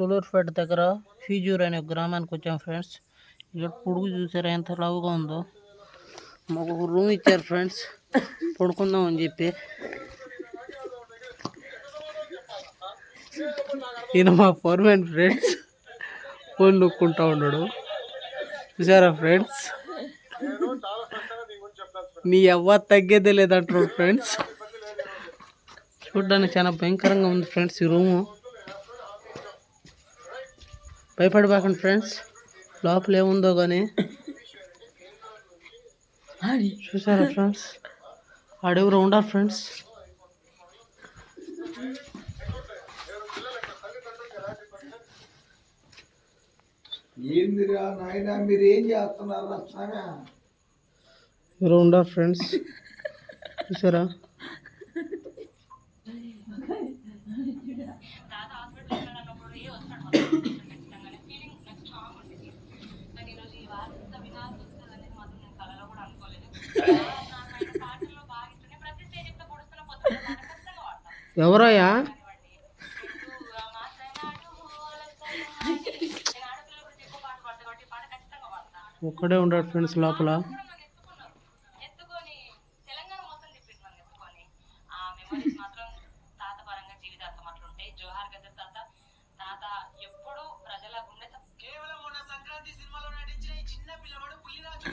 సూలూరుపేట దగ్గర ఫీజూర్ అనే గ్రామానికి వచ్చాం ఫ్రెండ్స్. ఇక్కడ పొడుగు చూసారా ఎంత లావుగా ఉందో. మాకు ఒక రూమ్ ఇచ్చారు ఫ్రెండ్స్. పడుకుందాం అని చెప్పి. ఈయన మా పర్మనెంట్ ఫ్రెండ్స్. ఫోన్ నొక్కుంటా ఉన్నాడు. చూసారా ఫ్రెండ్స్? నీ ఎవ్వ తగ్గేదే లేదంటారు ఫ్రెండ్స్. చూడ్డానికి చాలా భయంకరంగా ఉంది ఫ్రెండ్స్ ఈ రూము. భయపడిపోకండి ఫ్రెండ్స్. లోపల ఏముందో కానీ చూసారా ఫ్రెండ్స్? ఆడెవరు ఉండరు ఫ్రెండ్స్. ఏందిరా నాయన మీరు ఏం చేస్తున్నారు ఎవరు ఉండరు ఫ్రెండ్స్. చూసారా? ఎవరయ్యా? ఒక్కడే ఉన్నాడు ఫ్రెండ్స్ లోపల. తెలంగాణ మొత్తం ఎత్తుకొని ఆ మెమరీస్ మాత్రం తాత పరంగా అట్లుంటాయి తాత తాత ఎప్పుడు ప్రజల గుండె కేవలం మొన్న సంక్రాంతి సినిమాలో నటించిన ఈ చిన్న పిల్లవాడు పుల్లిరాజు